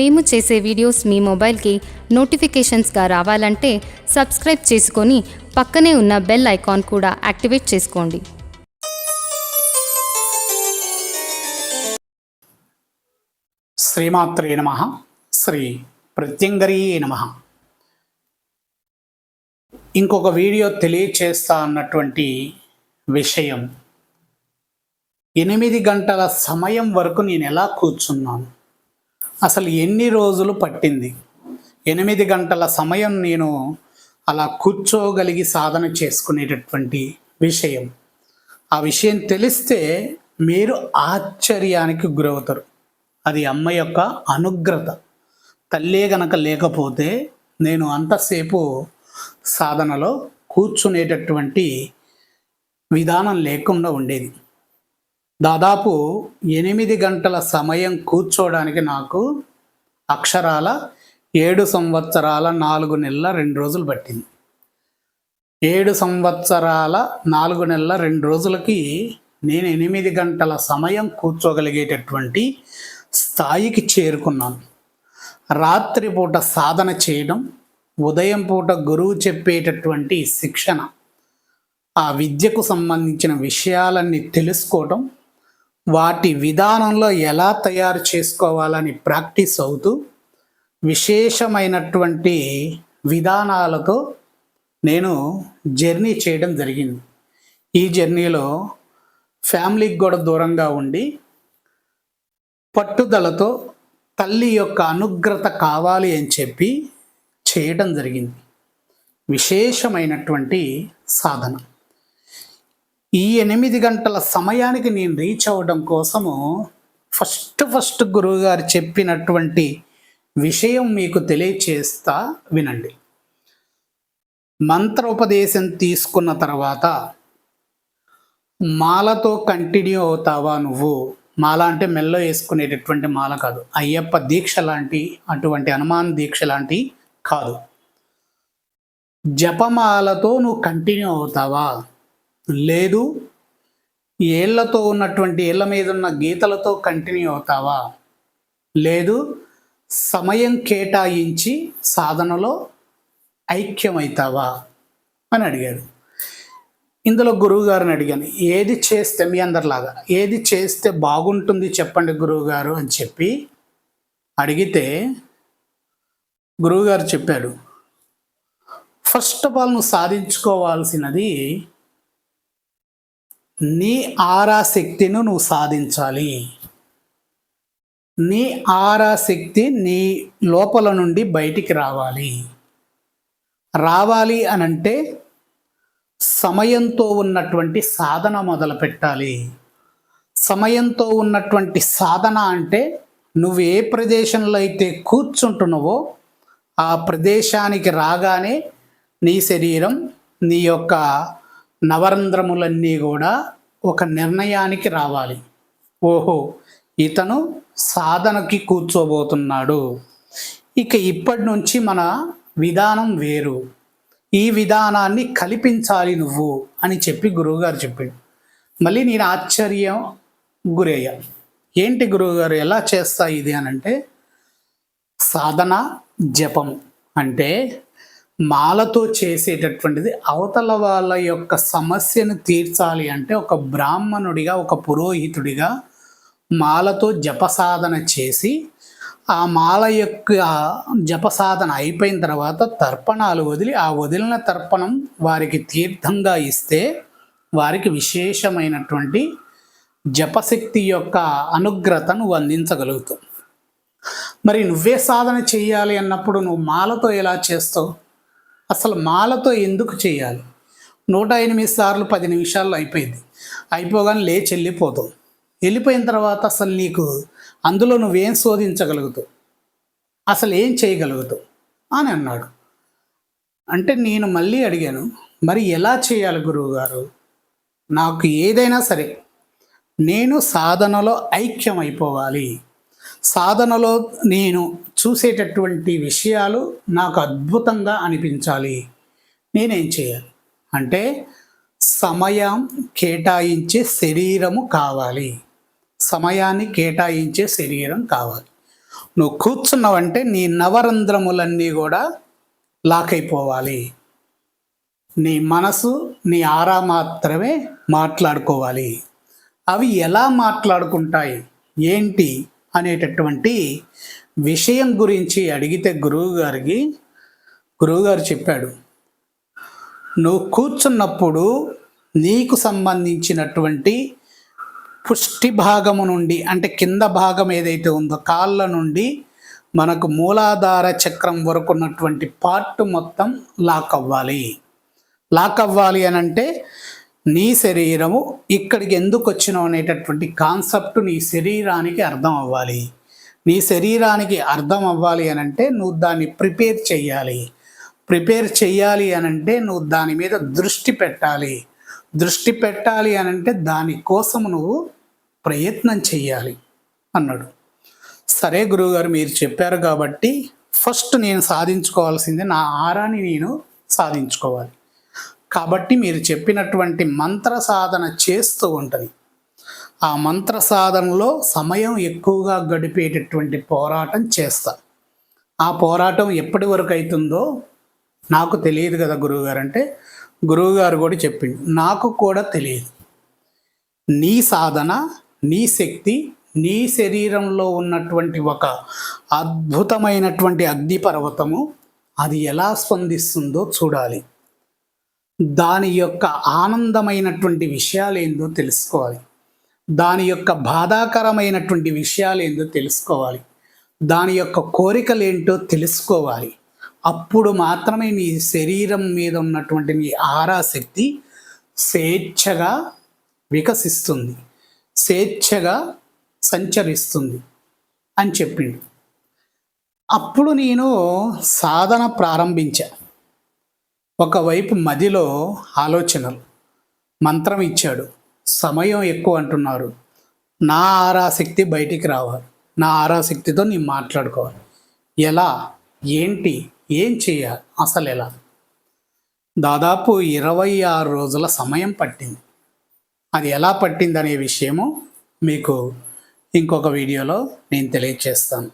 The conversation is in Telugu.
మేము చేసే వీడియోస్ మీ మొబైల్కి నోటిఫికేషన్స్గా రావాలంటే సబ్స్క్రైబ్ చేసుకొని పక్కనే ఉన్న బెల్ ఐకాన్ కూడా యాక్టివేట్ చేసుకోండి. శ్రీమాత్రే నమ. శ్రీ ప్రత్యంగరీ నమ. ఇంకొక వీడియో తెలియచేస్తా అన్నటువంటి విషయం. ఎనిమిది గంటల సమయం వరకు నేను ఎలా కూర్చున్నాను? అసలు ఎన్ని రోజులు పట్టింది? ఎనిమిది గంటల సమయం నేను అలా కూర్చోగలిగి సాధన చేసుకునేటటువంటి విషయం. ఆ విషయం తెలిస్తే మీరు ఆశ్చర్యానికి గురవుతారు. అది అమ్మ యొక్క అనుగ్రత. తల్లే గనక లేకపోతే నేను అంతసేపు సాధనలో కూర్చునేటటువంటి విధానం లేకుండా ఉండేది. దాదాపు ఎనిమిది గంటల సమయం కూర్చోవడానికి నాకు అక్షరాల ఏడు సంవత్సరాల నాలుగు నెలల రెండు రోజులు పట్టింది. ఏడు సంవత్సరాల నాలుగు నెలల రెండు రోజులకి నేను ఎనిమిది గంటల సమయం కూర్చోగలిగేటటువంటి స్థాయికి చేరుకున్నాను. రాత్రిపూట సాధన చేయడం ఉదయం పూట గురువు చెప్పేటటువంటి శిక్షణ ఆ విద్యకు సంబంధించిన విషయాలన్నీ తెలుసుకోవటం వాటి విధానంలో ఎలా తయారు చేసుకోవాలని ప్రాక్టీస్ అవుతూ విశేషమైనటువంటి విధానాలతో నేను జర్నీ చేయడం జరిగింది. ఈ జర్నీలో ఫ్యామిలీకి కూడా దూరంగా ఉండి పట్టుదలతో తల్లి యొక్క అనుగ్రత కావాలి అని చెప్పి చేయడం జరిగింది. విశేషమైనటువంటి సాధన. ఈ ఎనిమిది గంటల సమయానికి నేను రీచ్ అవ్వడం కోసము ఫస్ట్ ఫస్ట్ గురువుగారు చెప్పినటువంటి విషయం మీకు తెలియచేస్తా వినండి. మంత్రోపదేశం తీసుకున్న తర్వాత మాలతో కంటిన్యూ అవుతావా నువ్వు? మాల అంటే మెల్లో వేసుకునేటటువంటి మాల కాదు. అయ్యప్ప దీక్ష లాంటి అటువంటి హనుమాన్ దీక్ష లాంటి కాదు. జపమాలతో నువ్వు కంటిన్యూ అవుతావా? లేదు ఏళ్ళతో ఉన్నటువంటి ఏళ్ళ మీద ఉన్న గీతలతో కంటిన్యూ అవుతావా? లేదు సమయం కేటాయించి సాధనలో ఐక్యమవుతావా అని అడిగాడు. ఇందులో గురువుగారిని అడిగాను ఏది చేస్తే మీ అందరిలాగా ఏది చేస్తే బాగుంటుంది చెప్పండి గురువుగారు అని చెప్పి అడిగితే గురువుగారు చెప్పాడు ఫస్ట్ ఆఫ్ ఆల్ నువ్వు సాధించుకోవాల్సినది నీ ఆరాశక్తిను నువ్వు సాధించాలి. నీ ఆరాశక్తి నీ లోపల నుండి బయటికి రావాలి. రావాలి అని అంటే సమయంతో ఉన్నటువంటి సాధన మొదలు పెట్టాలి. సమయంతో ఉన్నటువంటి సాధన అంటే నువ్వు ఏ ప్రదేశంలో అయితే కూర్చుంటున్నావో ఆ ప్రదేశానికి రాగానే నీ శరీరం నీ యొక్క నవరంధ్రములన్నీ కూడా ఒక నిర్ణయానికి రావాలి. ఓహో ఇతను సాధనకి కూర్చోబోతున్నాడు. ఇక ఇప్పటి నుంచి మన విధానం వేరు. ఈ విధానాన్ని కల్పించాలి నువ్వు అని చెప్పి గురువుగారు చెప్పాడు. మళ్ళీ నేను ఆశ్చర్యం గురయ్యా. ఏంటి గురువుగారు ఎలా చేస్తా ఇది అని అంటే సాధన జపం అంటే మాలతో చేసేటటువంటిది అవతల వాళ్ళ యొక్క సమస్యను తీర్చాలి అంటే ఒక బ్రాహ్మణుడిగా ఒక పురోహితుడిగా మాలతో జపసాధన చేసి ఆ మాల యొక్క జపసాధన అయిపోయిన తర్వాత తర్పణాలు వదిలి ఆ వదిలిన తర్పణం వారికి తీర్థంగా ఇస్తే వారికి విశేషమైనటువంటి జపశక్తి యొక్క అనుగ్రతను అందించగలుగుతాం. మరి నువ్వే సాధన చేయాలి అన్నప్పుడు నువ్వు మాలతో ఎలా చేస్తావు? అసలు మాలతో ఎందుకు చేయాలి? నూట ఎనిమిది సార్లు పది నిమిషాల్లో అయిపోయింది. అయిపోగానే లేచి వెళ్ళిపోతావు. వెళ్ళిపోయిన తర్వాత అసలు నీకు అందులో నువ్వేం శోధించగలుగుతావు? అసలు ఏం చేయగలుగుతావు? అని అన్నాడు. అంటే నేను మళ్ళీ అడిగాను మరి ఎలా చేయాలి గురువుగారు? నాకు ఏదైనా సరే నేను సాధనలో ఐక్యం అయిపోవాలి సాధనలో నేను చూసేటటువంటి విషయాలు నాకు అద్భుతంగా అనిపించాలి. నేనేం చేయాలి? అంటే సమయం కేటాయించే శరీరము కావాలి. సమయాన్ని కేటాయించే శరీరం కావాలి. నువ్వు కూర్చున్నావంటే నీ నవరంధ్రములన్నీ కూడా లాక్ అయిపోవాలి. నీ మనసు నీ ఆరా మాత్రమే మాట్లాడుకోవాలి. అవి ఎలా మాట్లాడుకుంటాయి? ఏంటి? అనేటటువంటి విషయం గురించి అడిగితే గురువు గారికి గురువుగారు చెప్పాడు నువ్వు కూర్చున్నప్పుడు నీకు సంబంధించినటువంటి పుష్టి భాగము నుండి అంటే కింద భాగం ఏదైతే ఉందో కాళ్ళ నుండి మనకు మూలాధార చక్రం వరకు ఉన్నటువంటి పార్ట్ మొత్తం లాక్ అవ్వాలి. లాక్ అవ్వాలి అని అంటే నీ శరీరము ఇక్కడికి ఎందుకు వచ్చినావు? అనేటటువంటి కాన్సెప్ట్ నీ శరీరానికి అర్థం అవ్వాలి. నీ శరీరానికి అర్థం అవ్వాలి అని అంటే నువ్వు దాన్ని ప్రిపేర్ చేయాలి ప్రిపేర్ చేయాలి అని అంటే నువ్వు దాని మీద దృష్టి పెట్టాలి. దృష్టి పెట్టాలి అని అంటే దానికోసం నువ్వు ప్రయత్నం చెయ్యాలి అన్నాడు. సరే గురువుగారు మీరు చెప్పారు కాబట్టి ఫస్ట్ నేను సాధించుకోవాల్సింది నా ఆరాని నేను సాధించుకోవాలి. కాబట్టి మీరు చెప్పినటువంటి మంత్ర సాధన చేస్తూ ఉంటుంది. ఆ మంత్ర సాధనలో సమయం ఎక్కువగా గడిపేటటువంటి పోరాటం చేస్తా. ఆ పోరాటం ఎప్పటి వరకు అవుతుందో నాకు తెలియదు కదా గురువుగారు. అంటే గురువుగారు కూడా చెప్పింది నాకు కూడా తెలియదు. నీ సాధన నీ శక్తి నీ శరీరంలో ఉన్నటువంటి ఒక అద్భుతమైనటువంటి అగ్నిపర్వతము అది ఎలా స్పందిస్తుందో చూడాలి. దాని యొక్క ఆనందమైనటువంటి విషయాలు ఏందో తెలుసుకోవాలి. దాని యొక్క బాధాకరమైనటువంటి విషయాలు ఏందో తెలుసుకోవాలి. దాని యొక్క కోరికలు ఏంటో తెలుసుకోవాలి. అప్పుడు మాత్రమే నీ శరీరం మీద ఉన్నటువంటి నీ ఆరాశక్తి స్వేచ్ఛగా వికసిస్తుంది. స్వేచ్ఛగా సంచరిస్తుంది అని చెప్పిండు. అప్పుడు నేను సాధన ప్రారంభించా. ఒకవైపు మదిలో ఆలోచనలు మంత్రం ఇచ్చాడు. సమయం ఎక్కువ అంటున్నారు. నా ఆరాశక్తి బయటికి రావాలి. నా ఆరాశక్తితో నేను మాట్లాడుకోవాలి. ఎలా? ఏంటి? ఏం చేయాలి? అసలు ఎలా? దాదాపు ఇరవై ఆరు రోజుల సమయం పట్టింది. అది ఎలా పట్టింది అనే విషయము మీకు ఇంకొక వీడియోలో నేను తెలియజేస్తాను